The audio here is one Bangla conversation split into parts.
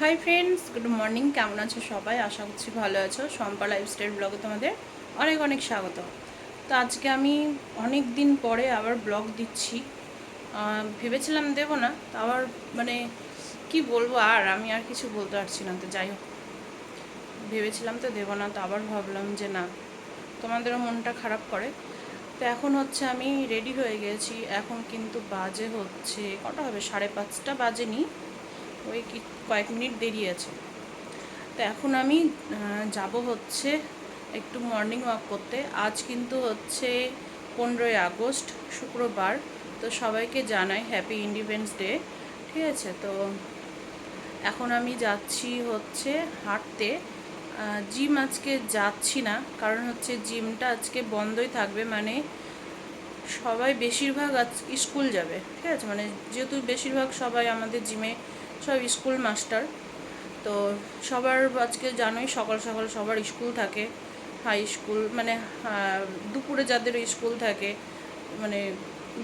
হাই ফ্রেন্ডস গুড মর্নিং কেমন আছো সবাই? আশা করছি ভালো আছো। শম্পা লাইফস্টাইল ব্লগে তোমাদের অনেক অনেক স্বাগত। তো আজকে আমি অনেক দিন পরে আবার ব্লগ দিচ্ছি। ভেবেছিলাম দেব না, তো আবার মানে কি বলব আর, আমি আর কিছু বলতে পারছি না, তো যাই হোক। ভেবেছিলাম তো দেবো না, তো আবার ভাবলাম যে না, তোমাদেরও মনটা খারাপ করে। তো এখন হচ্ছে আমি রেডি হয়ে গেছি, এখন কিন্তু বাজে হচ্ছে, কটা হবে? সাড়ে পাঁচটা বাজেনি। ওই কি কয়েক মিনিট দেরি আছে। তো এখন আমি যাব হচ্ছে একটু মর্নিং ওয়াক করতে। আজ কিন্তু হচ্ছে পনেরোই আগস্ট, শুক্রবার। তো সবাইকে জানাই হ্যাপি ইন্ডিপেন্ডেন্স ডে ঠিক আছে? তো এখন আমি যাচ্ছি হচ্ছে হাঁটতে। জিম আজকে যাচ্ছি না, কারণ হচ্ছে জিমটা আজকে বন্ধই থাকবে। মানে সবাই বেশিরভাগ আজ স্কুল যাবে, ঠিক আছে? মানে যেহেতু বেশিরভাগ সবাই আমাদের জিমে সব স্কুল মাস্টার। তো সবার আজকে জানোই সকাল সকাল সবার স্কুল থাকে, হাই স্কুল মানে দুপুরে যাদের স্কুল থাকে মানে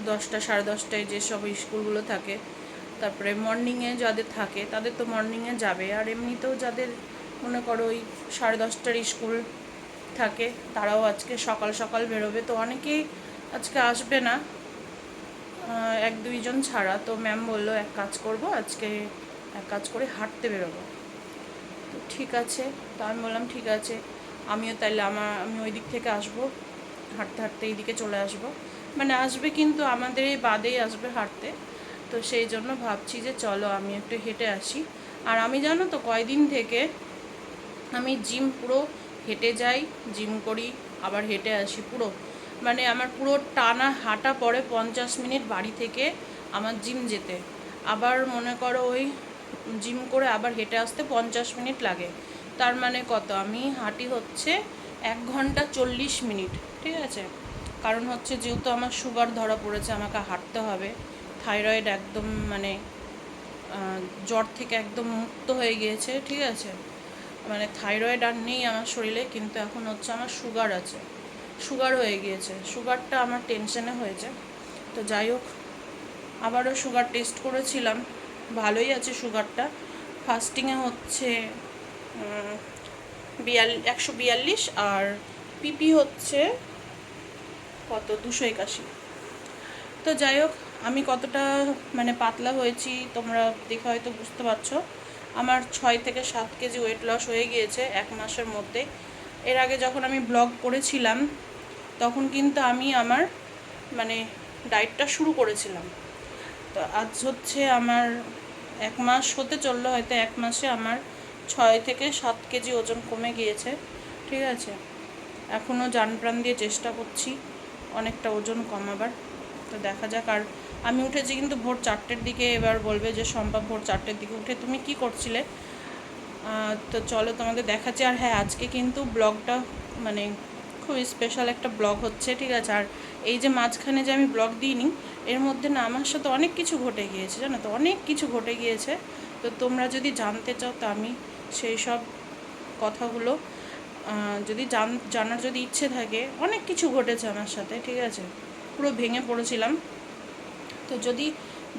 দশটা সাড়ে দশটায় যেসব স্কুলগুলো থাকে, তারপরে মর্নিংয়ে যাদের থাকে, তাদের তো মর্নিংয়ে যাবে। আর এমনিতেও যাদের মনে করো ওই সাড়ে দশটার স্কুল থাকে, তারাও আজকে সকাল সকাল বেরোবে। তো অনেকেই আজকে আসবে না এক দুইজন ছাড়া। তো ম্যাম বলল, এক কাজ করব, আজকে এক কাজ করে হাঁটতে বেরোবো। তো ঠিক আছে, তো আমি বললাম ঠিক আছে, আমিও তাইলে আমার আমি ওই দিক থেকে আসব, হাঁটতে হাঁটতে এই দিকে চলে আসব। মানে আসবে কিন্তু আমাদের এই বাদেই আসবে হাঁটতে। তো সেই জন্য ভাবছি যে চলো আমি একটু হেঁটে আসি। আর আমি জানো তো কয়দিন থেকে আমি জিম পুরো হেঁটে যাই, জিম করি, আবার হেঁটে আসি পুরো। মানে আমার পুরো টানা হাঁটা পড়ে পঞ্চাশ মিনিট বাড়ি থেকে আমার জিম যেতে। আবার মনে করো ওই জিম করে আবার হেঁটে আসতে পঞ্চাশ মিনিট লাগে। তার মানে কত? আমি হাঁটি হচ্ছে এক ঘণ্টা চল্লিশ মিনিট, ঠিক আছে? কারণ হচ্ছে যেহেতু আমার সুগার ধরা পড়েছে, আমাকে হাঁটতে হবে। থাইরয়েড একদম মানে জ্বর থেকে একদম মুক্ত হয়ে গিয়েছে, ঠিক আছে? মানে থাইরয়েড আর নেই আমার শরীরে, কিন্তু এখন হচ্ছে আমার সুগার আছে। সুগার হয়ে গিয়েছে। সুগারটা আমার টেনশনে হয়েছে। তো যাই হোক, আবারও সুগার টেস্ট করেছিলাম। ভালোই আছে সুগারটা। ফাস্টিংয়ে হচ্ছে বিয়াল, একশো বিয়াল্লিশ আর পিপি হচ্ছে কত? দুশো একাশি। তো যাই হোক, আমি কতটা মানে পাতলা হয়েছি তোমরা দেখে হয়তো বুঝতে পারছ। আমার ছয় থেকে সাত কেজি ওয়েট লস হয়ে গিয়েছে এক মাসের মধ্যে। এর আগে যখন আমি ব্লগ করেছিলাম, তখন কিন্তু আমি আমার মানে ডায়েটটা শুরু করেছিলাম। তো আজ হচ্ছে আমার এক মাস হতে চলল, হয়তো এক মাসে আমার ছয় থেকে সাত কেজি ওজন কমে গিয়েছে, ঠিক আছে? এখনও জান প্রাণ দিয়ে চেষ্টা করছি অনেকটা ওজন কমাবার। তো দেখা যাক, আর আমি উঠেছি কিন্তু ভোর চারটের দিকে, এবার বলবে যে শম্পা ভোর চারটের দিকে উঠে, তুমি কি করছিলে? তো চলো তোমাদের দেখাচ্ছি। আর হ্যাঁ আজকে কিন্তু ব্লগটা মানে খুব স্পেশাল একটা ব্লগ হচ্ছে, ঠিক আছে? আর এই যে মাঝখানে যে আমি ব্লগ দিইনি, এর মধ্যে না আমার সাথে অনেক কিছু ঘটে গিয়েছে, জানো তো? অনেক কিছু ঘটে গিয়েছে। তো তোমরা যদি জানতে চাও তো আমি সেই সব কথাগুলো যদি জান, জানার যদি ইচ্ছে থাকে, অনেক কিছু ঘটেছে আমার সাথে, ঠিক আছে? পুরো ভেঙে পড়েছিলাম। তো যদি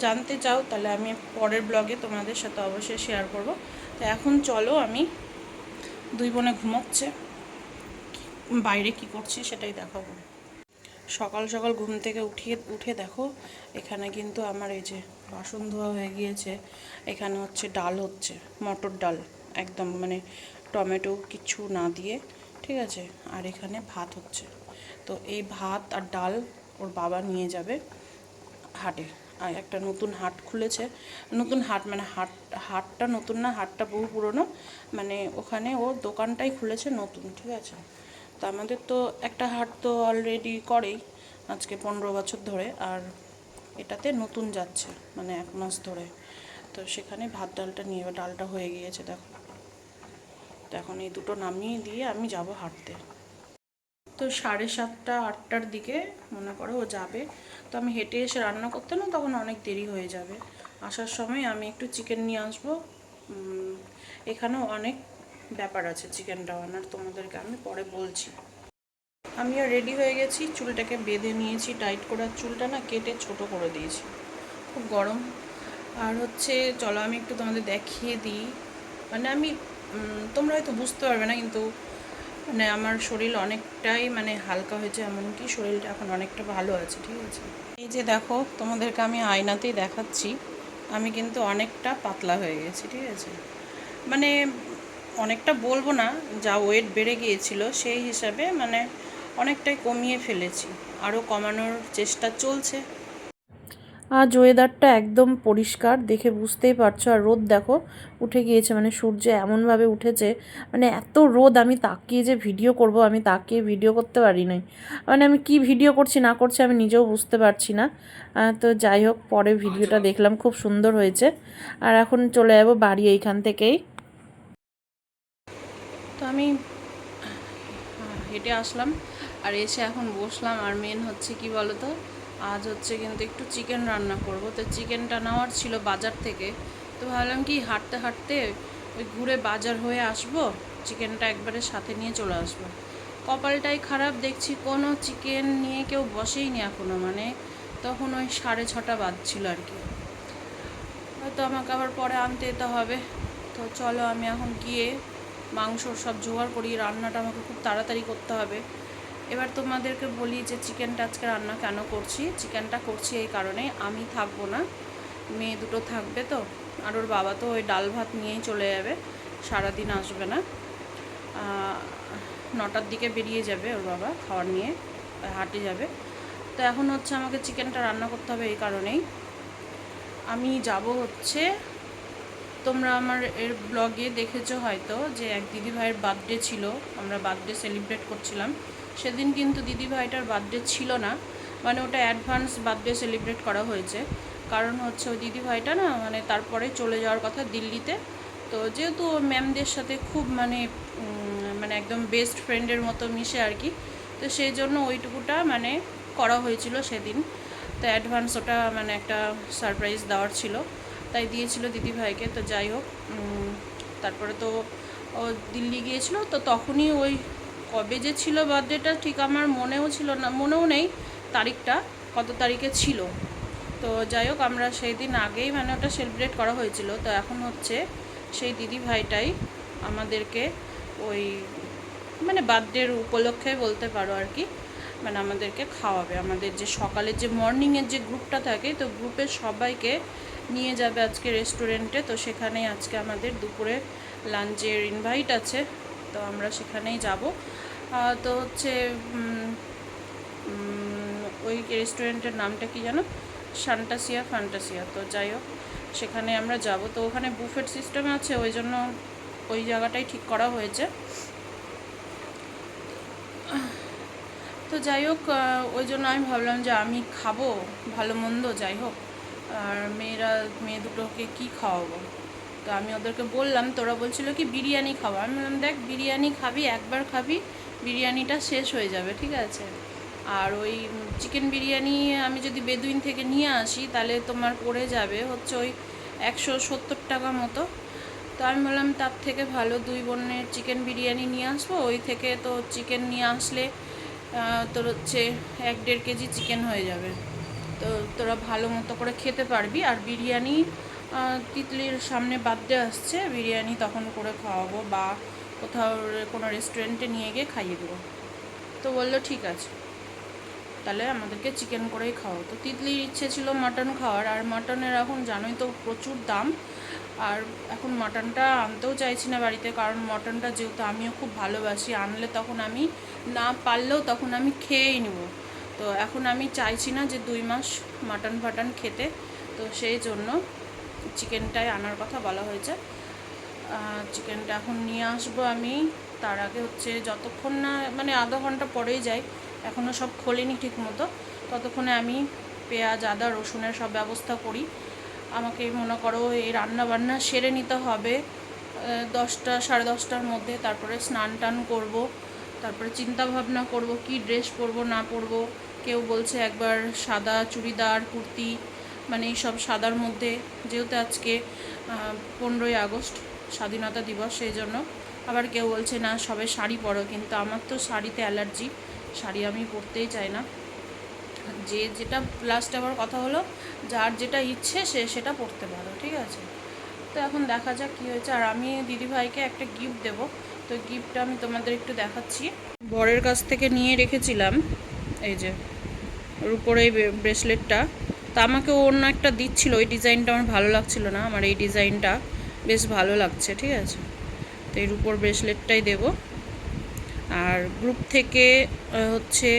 জানতে চাও তাহলে আমি পরের ব্লগে তোমাদের সাথে অবশ্যই শেয়ার করব। তো এখন চলো আমি দুই বোনে ঘুমোচ্ছে। বাইরে কি করছি সেটাই দেখাবো। সকাল সকাল ঘুম থেকে উঠিয়ে, উঠে দেখো, এখানে কিন্তু আমার এই যে বাসন ধোয়া হয়ে গিয়েছে, এখানে হচ্ছে ডাল হচ্ছে, মটর ডাল, একদম মানে টমেটো কিছু না দিয়ে, ঠিক আছে? আর এখানে ভাত হচ্ছে। তো এই ভাত আর ডাল ওর বাবা নিয়ে যাবে হাটে। আর একটা নতুন হাট খুলেছে। নতুন হাট মানে হাট, হাটটা নতুন না, হাটটা বহু পুরনো। মানে ওখানে ও দোকানটাই খুলেছে নতুন, ঠিক আছে? তো আমাদের তো একটা হাট তো অলরেডি করেই, আজকে পনেরো বছর ধরে, আর এটাতে নতুন যাচ্ছে মানে এক মাস ধরে। তো সেখানে ভাত ডালটা নিয়ে, ডালটা হয়ে গিয়েছে, দেখো। তো এখন এই দুটো নামিয়ে দিয়ে আমি যাব হাঁটতে। তো সাড়ে সাতটা, আটটার দিকে মনে করো ও যাবে। তো আমি হেঁটে এসে রান্না করতে না, তখন অনেক দেরি হয়ে যাবে। আসার সময় আমি একটু চিকেন নিয়ে আসব। এখানেও অনেক ব্যাপার আছে চিকেনটা আনার তোমাদেরকে আমি পরে বলছি। আমিও রেডি হয়ে গেছি, চুলটাকে বেঁধে নিয়েছি টাইট করার চুলটা না কেটে ছোট করে দিয়েছি। খুব গরম। আর হচ্ছে, চলো আমি একটু তোমাদের দেখিয়ে দিই। মানে আমি তোমরা হয়তো বুঝতে পারবে না, কিন্তু মানে আমার শরীর অনেকটাই মানে হালকা হয়েছে, এমনকি শরীরটা এখন অনেকটা ভালো আছে, ঠিক আছে? এই যে দেখো, তোমাদেরকে আমি আয়নাতেই দেখাচ্ছি। আমি কিন্তু অনেকটা পাতলা হয়ে গেছি, ঠিক আছে? মানে অনেকটা বলব না, যা ওয়েট বেড়ে গিয়েছিল, সেই হিসাবে মানে অনেকটাই কমিয়ে ফেলেছি আরও কমানোর চেষ্টা চলছে। আজ ওয়েদারটা একদম পরিষ্কার, দেখে বুঝতেই পারছ, আর রোদ দেখো, উঠে গিয়েছে মানে সূর্য এমনভাবে উঠেছে মানে এত রোদ, আমি তাকিয়ে যে ভিডিও করব, আমি তাকিয়ে ভিডিও করতে পারি নাই। মানে আমি কি ভিডিও করছি, না করছি, আমি নিজেও বুঝতে পারছি না। তো যাই হোক, পরে ভিডিওটা দেখলাম, খুব সুন্দর হয়েছে। আর এখন চলে যাব বাড়ি এইখান থেকেই। আমি, হেঁটে আসলাম আর এসে এখন বসলাম। আর মেন হচ্ছে কি বলতো, আজ হচ্ছে কিন্তু একটু চিকেন রান্না করব। তো চিকেনটা নেওয়ার ছিল বাজার থেকে। তো ভাবলাম কি হাঁটতে হাঁটতে ওই ঘুরে বাজার হয়ে আসব চিকেনটা একবারে সাথে নিয়ে চলে আসব। কপালটাই খারাপ, দেখছি কোনো চিকেন নিয়ে কেউ বসেইনি এখনও মানে তখন ওই সাড়ে ছটা বাজছিল আর কি। হয়তো আমাকে আবার পরে আনতে যেতে হবে। তো চলো আমি এখন গিয়ে মাংসর সব জোগাড় করি রান্নাটা আমাকে খুব তাড়াতাড়ি করতে হবে। এবার তোমাদেরকে বলি যে চিকেনটা আজকে রান্না কেন করছি। চিকেনটা করছি এই কারণে আমি থাকব না, মেয়ে দুটো থাকবে তো, আর ওর বাবা তো ওই ডাল ভাত নিয়েই চলে যাবে, সারাদিন আসবে না। নটার দিকে বেরিয়ে যাবে ওর বাবা খাওয়ার নিয়ে, হাটে যাবে। তো এখন হচ্ছে আমাকে চিকেনটা রান্না করতে হবে এই কারণেই। আমি যাব হচ্ছে তোমরা আমার এর ব্লগে দেখেছ হয়তো যে এক দিদি ভাইয়ের বার্থডে ছিল, আমরা বার্থডে সেলিব্রেট করছিলাম। সেদিন কিন্তু দিদি ভাইটার বার্থডে ছিল না মানে ওটা অ্যাডভান্স বার্থডে সেলিব্রেট করা হয়েছে। কারণ হচ্ছে ওই দিদি ভাইটা না মানে তারপরে চলে যাওয়ার কথা দিল্লিতে। তো যেহেতু ম্যামদের সাথে খুব মানে মানে একদম বেস্ট ফ্রেন্ডের মতো মিশে আর কি, তো সেই জন্য ওইটুকুটা মানে করা হয়েছিল সেদিন। তো অ্যাডভান্স ওটা মানে একটা সারপ্রাইজ দেওয়ার ছিল। তাই দিয়েছিল দিদি ভাইকে তো যাই হোক তারপরে তো ও দিল্লি গিয়েছিল, তো তখনই ওই কবে যে ছিল বার্থডেটা ঠিক আমার মনেও ছিল না, মনেও নেই তারিখটা, কত তারিখে ছিল। তো যাই হোক, আমরা সেই দিন আগেই মানে ওটা সেলিব্রেট করা হয়েছিল, তো এখন হচ্ছে সেই দিদি ভাইটাই আমাদেরকে ওই মানে বার্থডের উপলক্ষে বলতে পারো আর কি মানে আমাদেরকে খাওয়াবে। আমাদের যে সকালের যে মর্নিংয়ের যে গ্রুপটা থাকে, তো গ্রুপের সবাইকে নিয়ে যাবে আজকে রেস্টুরেন্টে তো সেখানেই আজকে আমাদের দুপুরে লাঞ্চের ইনভাইট আছে। তো আমরা সেখানেই যাব। তো হচ্ছে ওই রেস্টুরেন্টের নামটা কি জানো? সান্টাসিয়া ফান্টাসিয়া তো যাই হোক, সেখানে আমরা যাব। তো ওখানে বুফেট সিস্টেম আছে, ওই জন্য ওই জায়গাটাই ঠিক করা হয়েছে। তো যাই হোক ওই জন্য আমি ভাবলাম যে আমি খাব, ভালো মন্দ, যাই হোক। আর মেয়েরা, মেয়ে দুটোকে কি খাওয়াবো? তো আমি ওদেরকে বললাম, তোরা বলছিল কি বিরিয়ানি খাব আমি বললাম, দেখ, বিরিয়ানি খাবি, একবার খাবি, বিরিয়ানিটা শেষ হয়ে যাবে, ঠিক আছে? আর ওই চিকেন বিরিয়ানি আমি যদি বেদুইন থেকে নিয়ে আসি, তাহলে তোমার পড়ে যাবে হচ্ছে ওই একশো সত্তর টাকা মতো। তো আমি বললাম, তার থেকে ভালো দুই বোনের চিকেন বিরিয়ানি নিয়ে আসব। ওই থেকে তো চিকেন নিয়ে আসলে তোর হচ্ছে এক দেড় কেজি চিকেন হয়ে যাবে। তো তোরা ভালো মতো করে খেতে পারবি। আর বিরিয়ানি তিতলির সামনে বার্থডে আসছে। বিরিয়ানি তখন করে খাওয়াবো বা কোথাও কোনো রেস্টুরেন্টে নিয়ে গিয়ে খাইয়ে দেবো। তো বলল, ঠিক আছে। তাহলে আমাদেরকে চিকেন করেই খাওয়াও। তো তিতলির ইচ্ছে ছিল মাটন খাওয়ার। আর মাটনের এখন জানোই তো প্রচুর দাম। আর এখন মাটনটা আনতেও চাইছি না বাড়িতে। কারণ মটনটা যেহেতু আমিও খুব ভালোবাসি, আনলে তখন আমি না পারলেও তখন আমি খেয়েই নেব। তো এখন আমি চাইছি না যে দুই মাস মাটন ফাটন খেতে, তো সেই জন্য চিকেনটাই আনার কথা বলা হয়েছে। চিকেনটা এখন নিয়ে আসব আমি, তার আগে হচ্ছে যতক্ষণ না মানে আধা ঘণ্টা পরেই যাই এখনও সব খোলেনি ঠিক মতো ততক্ষণে আমি পেঁয়াজ, আদা, রসুনের সব ব্যবস্থা করি। আমাকে মনে করো এই রান্না বান্না সেরে নিতে হবে দশটা, সাড়ে দশটার মধ্যে, তারপরে স্নান টান করব তারপরে চিন্তা ভাবনা করব, কি ড্রেস পরবো, না পরবো। কেউ বলছে একবার সাদা চুড়িদার, কুর্তি মানে এই সব সাদার মধ্যে। যেহেতু আজকে পনেরোই আগস্ট, স্বাধীনতা দিবস, সেই জন্য। আবার কেউ বলছে, না, সবে শাড়ি পরো। কিন্তু আমার তো শাড়িতে অ্যালার্জি। শাড়ি আমি পরতেই চাই না। যে যেটা লাস্ট আবার কথা হলো, যার যেটা ইচ্ছে, সে সেটা পড়তে পারো, ঠিক আছে? তো এখন দেখা যাক কী হয়েছে। আর আমি দিদিভাইকে একটা গিফট দেব। তো গিফটটা আমি তোমাদের একটু দেখাচ্ছি। বরের কাছ থেকে নিয়ে রেখেছিলাম, এই যে, ওর উপরে এই ব্রেসলেটটা তা আমাকে অন্য একটা দিচ্ছিল, ওই ডিজাইনটা আমার ভালো লাগছিল না, আমার এই ডিজাইনটা বেশ ভালো লাগছে, ঠিক আছে? তো এর উপর ব্রেসলেটটাই দেব। আর গ্রুপ থেকে হচ্ছে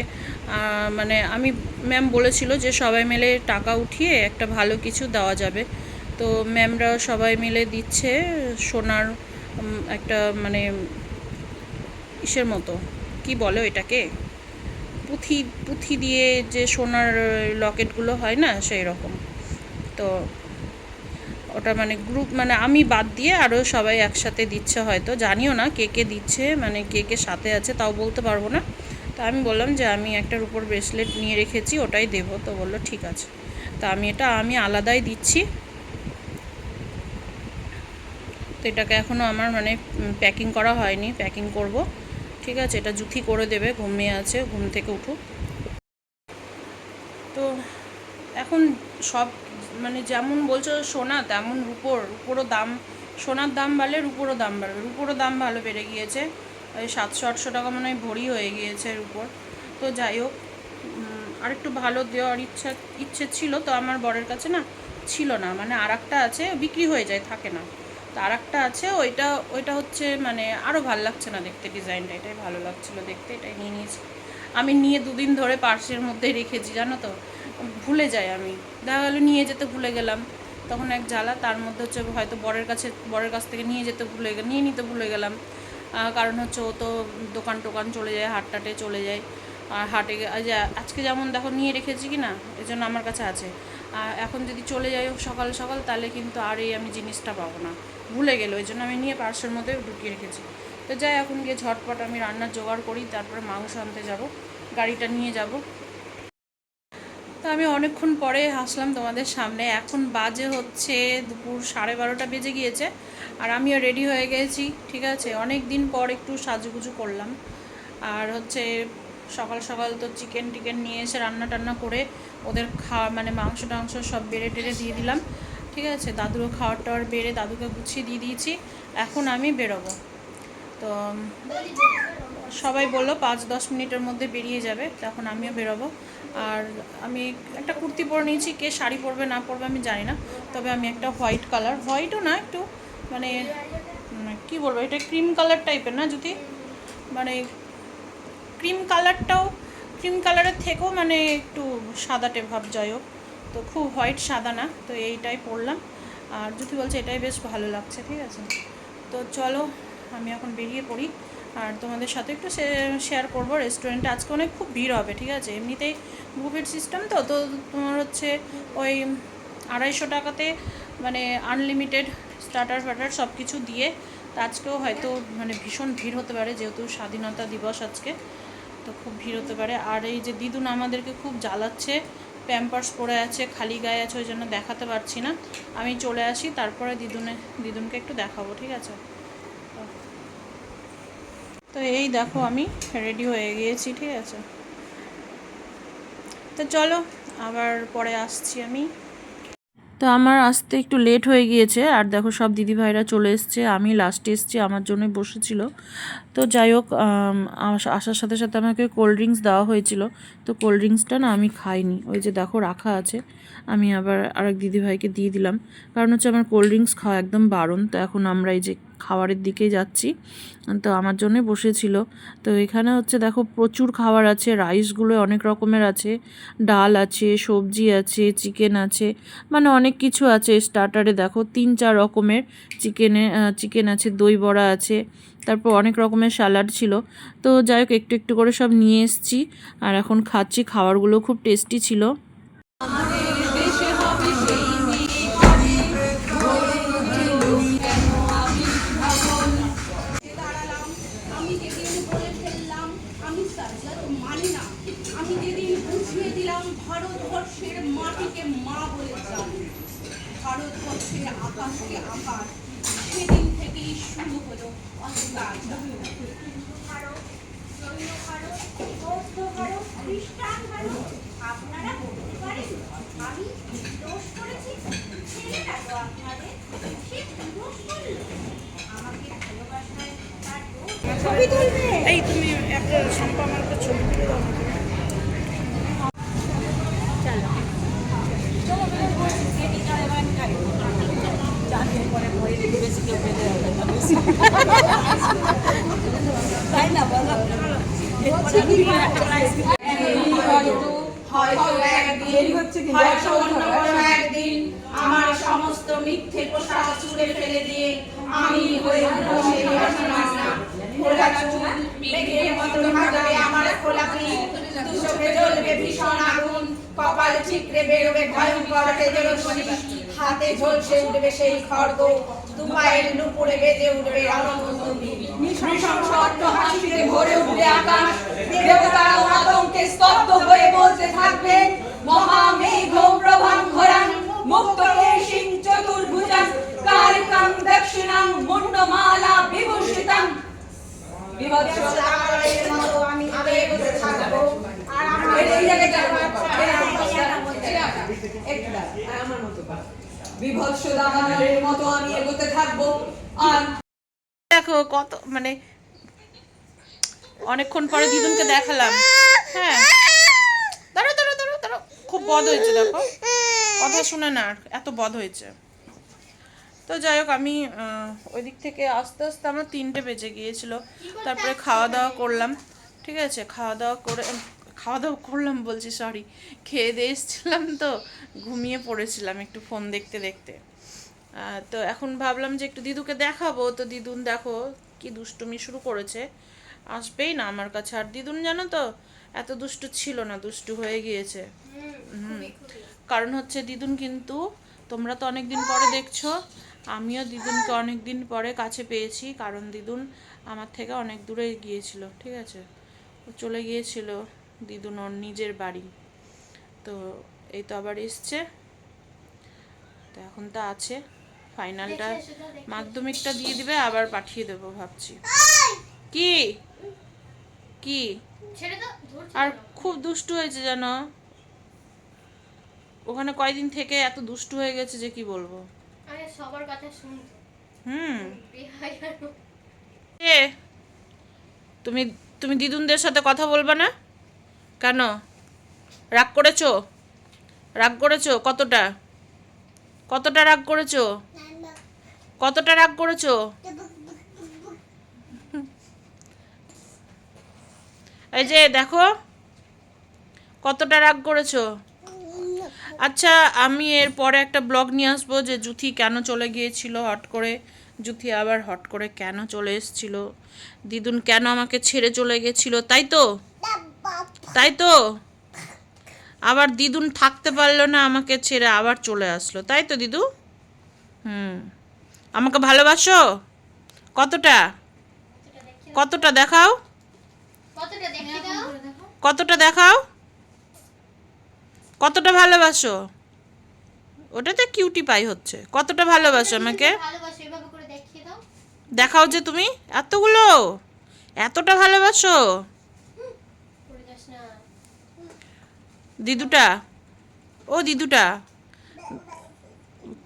মানে আমি ম্যাম বলেছিল যে সবাই মিলে টাকা উঠিয়ে একটা ভালো কিছু দেওয়া যাবে। তো ম্যামরা সবাই মিলে দিচ্ছে, সোনার একটা মানে ইসের মতো? কি বলে এটাকে পুঁথি পুঁথি দিয়ে যে সোনার লকেটগুলো হয় না, সেই রকম। তো ওটা মানে গ্রুপ মানে আমি বাদ দিয়ে আরও সবাই একসাথে দিচ্ছে হয়তো, জানিও না কে কে দিচ্ছে মানে কে কে সাথে আছে তাও বলতে পারব না। তো আমি বললাম যে আমি একটার উপর ব্রেসলেট নিয়ে রেখেছি, ওটাই দেবো। তো বলল, ঠিক আছে। তা আমি এটা, আমি আলাদাই দিচ্ছি। তো এটাকে এখনও আমার মানে প্যাকিং করা হয়নি প্যাকিং করব। ঠিক আছে, এটা জুথি করে দেবে, ঘুমিয়ে আছে, ঘুম থেকে উঠুক। তো এখন সব মানে যেমন বলছো সোনা, তেমন রুপোর, রুপোরও দাম, সোনার দাম বাড়লে রুপোরও দাম বাড়বে। রুপোরও দাম ভালো বেড়ে গিয়েছে, ওই সাতশো, আটশো টাকা মনে হয় ভরি হয়ে গিয়েছে রুপোর। তো যাই হোক আরেকটু ভালো দেওয়ার ইচ্ছা, ইচ্ছে ছিল, তো আমার বরের কাছে না ছিল না মানে আর আছে, বিক্রি হয়ে যায়, থাকে না। তো আর একটা আছে, ওইটা ওইটা হচ্ছে মানে আরও ভালো লাগছে না দেখতে ডিজাইনটা, এটাই ভালো লাগছিল দেখতে, এটাই নিয়ে নিয়েছি। আমি নিয়ে দুদিন ধরে পার্সের মধ্যে রেখেছি, জানো তো? ভুলে যাই আমি। দেখা গেলো নিয়ে যেতে ভুলে গেলাম। তখন এক জ্বালা, তার মধ্যে হচ্ছে হয়তো বরের কাছে, বরের কাছ থেকে নিয়ে যেতে ভুলে গে, নিয়ে নিতে ভুলে গেলাম। কারণ হচ্ছে ও তো দোকান টোকান চলে যায় হাট টাটে চলে যায়। আর হাটে আজকে যেমন দেখো নিয়ে রেখেছি কি না এই জন্য আমার কাছে আছে। এখন যদি চলে যাই হোক সকাল সকাল, তাহলে কিন্তু আর এই আমি জিনিসটা পাবো না। ভুলে গেলো ওই জন্য আমি নিয়ে পার্সের মধ্যে ঢুকিয়ে রেখেছি। তো যাই, এখন গিয়ে ঝটপট আমি রান্নার জোগাড় করি, তারপরে মাংস আনতে যাব, গাড়িটা নিয়ে যাব। তো আমি অনেকক্ষণ পরে আসলাম তোমাদের সামনে। এখন বাজে হচ্ছে দুপুর সাড়ে বারোটা বেজে গিয়েছে, আর আমিও রেডি হয়ে গেছি, ঠিক আছে? অনেক দিন পর একটু সাজুগুজু করলাম। আর হচ্ছে সকাল সকাল তো চিকেন টিকেন নিয়ে এসে রান্না টান্না করে ওদের খাওয়া মানে মাংস টাংস সব বেড়ে টেড়ে দিয়ে দিলাম। ঠিক আছে দাদুরও খাওয়ার টাওয়ার বেড়ে দাদুকে গুছিয়ে দিয়ে দিয়েছি। এখন আমি বেরোবো। তো সবাই বলল পাঁচ দশ মিনিটের মধ্যে বেরিয়ে যাবে তখন আমিও বেরোবো। আর আমি একটা কুর্তি পরে নিয়েছি কে শাড়ি পরবে না পরবে আমি জানি না। তবে আমি একটা হোয়াইট কালার হোয়াইটও না একটু মানে উম, কি বলব এটা ক্রিম কালার টাইপের না যদি মানে ক্রিম কালারটাও, ক্রিম কালারের থেকেও মানে একটু সাদাটে ভাব হোক। তো খুব হোয়াইট সাদা না, তো এইটাই পরলাম। আর যদি বলছে এটাই বেশ ভালো লাগছে, ঠিক আছে? তো চলো, আমি এখন বেরিয়ে পড়ি। আর তোমাদের সাথে একটু শেয়ার করব রেস্টুরেন্টে আজকে অনেক খুব ভিড় হবে, ঠিক আছে? এমনিতেই বুফেট সিস্টেম তো তো তোমার হচ্ছে ওই আড়াইশো টাকাতে মানে আনলিমিটেড স্টার্টার ফাটার সব কিছু দিয়ে আজকেও হয়তো মানে ভীষণ ভিড় হতে পারে, যেহেতু স্বাধীনতা দিবস আজকে। তো খুব ভিড় হতে পারে। আর এই যে দিদুন আমাদেরকে খুব জ্বালাচ্ছে প্যাম্পার্স পরে আছে, খালি গায়ে আছে, ওই জন্য দেখাতে পারছি না। আমি চলে আসি, তারপরে দিদুনে, দিদুনকে একটু দেখাবো, ঠিক আছে? তো এই দেখো আমি রেডি হয়ে গিয়েছি, ঠিক আছে? তো চলো, আবার পরে আসছি আমি। তো আমার আসতে একটু লেট হয়ে গিয়েছে, আর দেখো সব দিদিভাইরা চলে এসছে, আমি লাস্টে এসছি, আমার জন্যই বসেছিল। তো যাই হোক আস- আসার সাথে সাথে আমাকে কোল্ড ড্রিঙ্কস দেওয়া হয়েছিল। তো কোল্ড ড্রিঙ্কসটা না আমি খাইনি। ওই যে দেখো রাখা আছে। আমি আবার আরেক দিদিভাইকে দিয়ে দিলাম। কারণ হচ্ছে আমার কোল্ড ড্রিঙ্কস খাওয়া একদম বারণ তো এখন আমরা এই যে খাবারের দিকেই যাচ্ছি। তো আমার জন্যে বসেছিল। তো এখানে হচ্ছে দেখো প্রচুর খাবার আছে। রাইসগুলো অনেক রকমের আছে। ডাল আছে, সবজি আছে চিকেন আছে। মানে অনেক কিছু আছে। স্টার্টারে দেখো তিন চার রকমের চিকেনে চিকেন আছে, দই বড়া আছে। তারপর অনেক রকমের স্যালাড ছিল। তো যাই হোক একটু একটু করে সব নিয়ে এসেছি। আর এখন খাচ্ছি, খাবারগুলো খুব টেস্টি ছিল। ভারতবর্ষের মাটিকে মা বলে জানি। ভারতবর্ষের আকাশকে আকাশ। সেদিন থেকেই শুরু হলো অত্যাচার ভারত জৈন ভারত বৌদ্ধ ভারত খ্রিস্টান ভারত আপনারা বলতে পারেন আমি দোষ করেছি ছেলেটা তো আপনাদের সে দোষ করল আমাকে ভালোবাসায় তার ছবি তুলবে এই তুমি একটা সম্পা আমার একটা ছবি তুলে দাও হয়তো একদিন হয়তো অন্য কোনো একদিন আমার সমস্ত মিথ্যে পোশাক ছুঁড়ে ফেলে দিয়ে আমি হয়ে উঠবো খোলা চুল মেঘের মতো ভাগাবে আমার খোলা পিঠ দু জ্বলবে ভীষণ আগুন কপাল ঠিকরে বেরোবে ভয়ঙ্কর তেজস্বী হাতে ঝলসে উঠবে সেই খড়গ। দু পায়ের নুপুরে বেজে উঠবে হাসিতে ভরে উঠবে আকাশ দেবতারাও আতঙ্কে স্তব্ধ হয়ে বলতে থাকবেন মহামেঘ প্রভাঙ্গরাং মুক্ত কেশিং চতুর্ভুজাং কালিকাং দক্ষিণাং মুন্ডমালা বিভূষিতাং বিভৎস দাবানলের মতো আমি এগোতে থাকব আর আমার এই জায়গাটা আমার মতো। বিভৎস দাবানলের মতো আমি এগোতে থাকব। আর দেখো কত মানে অনেকক্ষণ পরে দিদুনকে দেখালাম। হ্যাঁ। দাঁড়ো দাঁড়ো দাঁড়ো দাঁড়ো খুব বদ হয়েছে, দেখো। কথা শুনে না, এত বদ হয়েছে। তো যাই হোক, আমি ওই দিক থেকে আস্তে আস্তে আমার তিনটে বেজে গিয়েছিল। তারপরে খাওয়া দাওয়া করলাম। ঠিক আছে, খাওয়া দাওয়া করে খাওয়া দাওয়া করলাম বলছি সরি খেয়ে দিয়ে এসেছিলাম তো ঘুমিয়ে পড়েছিলাম একটু ফোন দেখতে দেখতে। তো এখন ভাবলাম যে একটু দিদুকে দেখাবো। তো দিদুন দেখো কি দুষ্টুমি শুরু করেছে। আসবেই না আমার কাছে। আর দিদুন জানো তো এত দুষ্টু ছিল না দুষ্টু হয়ে গিয়েছে। হুম। কারণ হচ্ছে দিদুন কিন্তু তোমরা তো অনেক দিন পরে দেখছ আমিও দিদুনকে অনেক দিন পরে কাছে পেয়েছি। কারণ দিদুন আমার থেকে অনেক দূরে গিয়েছিল ঠিক আছে? ও চলে গিয়েছিল। দিদুন ওর নিজের বাড়ি। তো এই তো আবার এসছে। তো এখন তো আছে। ফাইনালটা মাধ্যমিকটা দিয়ে দিবে আবার পাঠিয়ে দেবো ভাবছি। কি? কি? আর খুব দুষ্টু হয়েছে জানো? ওখানে কয়দিন থেকে এত দুষ্টু হয়ে গেছে যে কি বলব? সবার কথা শুনতো। হুম। তুমি তুমি দিদুনদের সাথে কথা বলবে না? কেন? রাগ করেছ? রাগ করেছ? কতটা? কতটা রাগ করেছ? কতটা রাগ করেছ? এই যে দেখো, কতটা রাগ করেছ? আচ্ছা আমি এর পরে একটা ব্লগ নিয়ে আসব যে জুথি কেন চলে গিয়েছিল হট করে। জুথি আবার হট করে কেন চলে এসেছিল? দিদুন কেন আমাকে ছেড়ে চলে গেছিল? তাই তো? তাই তো? আবার দিদুন থাকতে পারল না আমাকে ছেড়ে আবার চলে আসলো তাই তো দিদু? হুম। আমাকে ভালোবাসো? কতটা? কতটা দেখাও? কতটা দেখাও? কতটা ভালোবাসো? ওটাতে কিউটি পাই হচ্ছে। কতটা ভালোবাসো আমাকে? দেখাও যে তুমি? এতগুলো? এতটা ভালোবাসো করে যাস না দিদুটা? ও দিদুটা?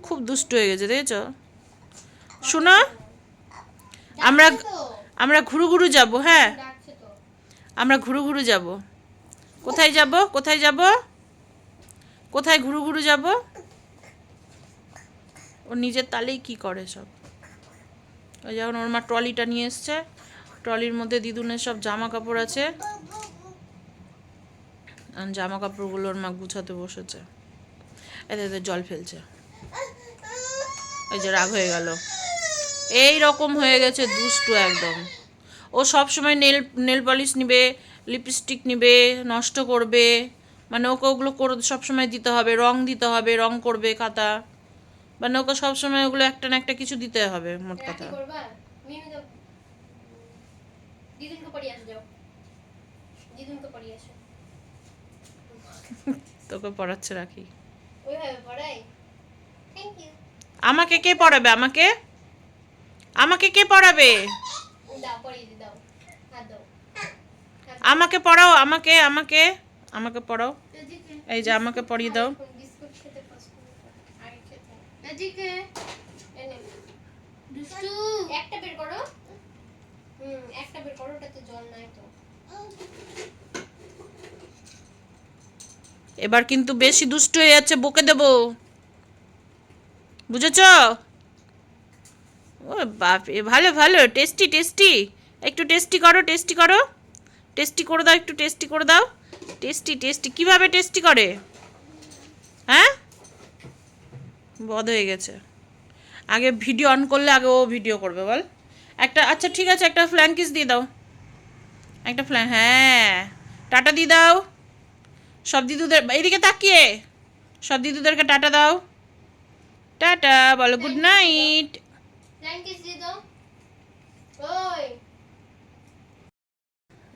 খুব দুষ্ট হয়ে গেছে দেখেছ? শোনো আমরা আমরা ঘুরু ঘুরু যাব হ্যাঁ? আমরা ঘুরু ঘুরু যাব। কোথায় যাব? কোথায় যাব? কোথায় ঘুরু ঘুরু যাব? ও নিজের তালেই কি করে সব? ওই যেমন ওর মা ট্রলিটা নিয়ে এসছে ট্রলির মধ্যে দিদুনের সব জামা কাপড় আছে জামা কাপড়গুলো ওর মা গুছাতে বসেছে। এতে এতে জল ফেলছে। এই যে রাগ হয়ে গেল। এই রকম হয়ে গেছে দুষ্টু একদম। ও সব সময় নেল নেল পলিশ নিবে, লিপস্টিক নিবে, নষ্ট করবে। মানে ওকে ওগুলো করে সবসময় দিতে হবে, রং দিতে হবে, রং করবে খাতা মানে ওকে সবসময় ওগুলো একটা না একটা কিছু দিতে হবে, মোট কথা। দিদুনকে পড়িয়ে আসো দিদুনকে পড়িয়ে আসো। তোকে পড়াচ্ছে রাখি। আমাকে কে পড়াবে? আমাকে? আমাকে কে পড়াবে? দাও পড়িয়ে দি দাও। হাত দাও। আমাকে পড়াও আমাকে আমাকে আমাকে পড়াও। এই যে আমাকে পড়িয়ে দাও। একটা বের করো। একটা বের করো ওটাতে জল নাই তো। এবার কিন্তু বেশি দুষ্ট হয়ে যাচ্ছে, বকে দেব। বুঝেছ? ও বাপ এ ভালো ভালো, টেস্টি টেস্টি। একটু টেস্টি করো টেস্টি করো। টেস্টি করে দাও, একটু টেস্টি করে দাও। Tasty tasty. কীভাবে টেস্টি করে? হ্যাঁ? বধ হয়ে গেছে। আগে ভিডিও অন করলে আগে ও ভিডিও করবে, বল। একটা আচ্ছা ঠিক আছে, একটা ফ্ল্যাঙ্কিস দিয়ে দাও। একটা ফ্ল্যাং হ্যাঁ। টাটা দিয়ে দাও। সব দিদুদের এইদিকে তাকিয়ে। সব দিদুদেরকে টাটা দাও। টাটা বলো গুড নাইট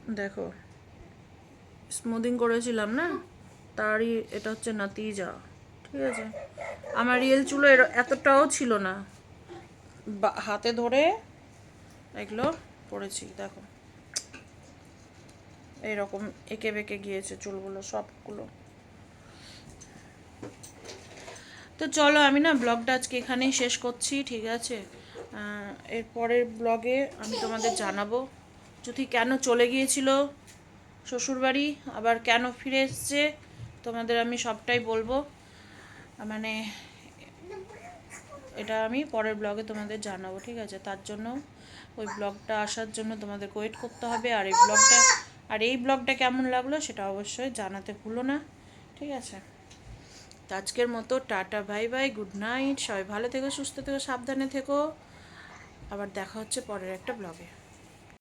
দেখো স্মুদিং করেছিলাম না? তারই এটা হচ্ছে নাতিজা ঠিক আছে? আমার রিয়েল চুলো এর- এতটাও ছিল না। বা- হাতে ধরে। এগুলো পড়েছি দেখো। এইরকম এঁকে বেঁকে গিয়েছে চুলগুলো, সবগুলো। তো চলো আমি না ব্লগটা আজকে এখানেই শেষ করছি, ঠিক আছে? এর পরের ব্লগে আমি তোমাদের জানাব, যদি কেন চলে গিয়েছিল শ্বশুরবাড়ি, আবার কেন ফিরে এসছে, তোমাদের আমি সবটাই বলব। মানে এটা আমি পরের ব্লগে তোমাদের জানাব, ঠিক আছে? তার জন্য ওই ব্লগটা আসার জন্য তোমাদের ওয়েট করতে হবে, আর এই ব্লগটা আর এই ব্লগটা কেমন লাগল সেটা অবশ্যই জানাতে ভুলো না, ঠিক আছে? তো আজকের মতো tata, bye bye, good night, সবাই ভালো থেকো, সুস্থ থেকো, সাবধানে থেকো। আবার দেখা হচ্ছে পরের একটা ব্লগে।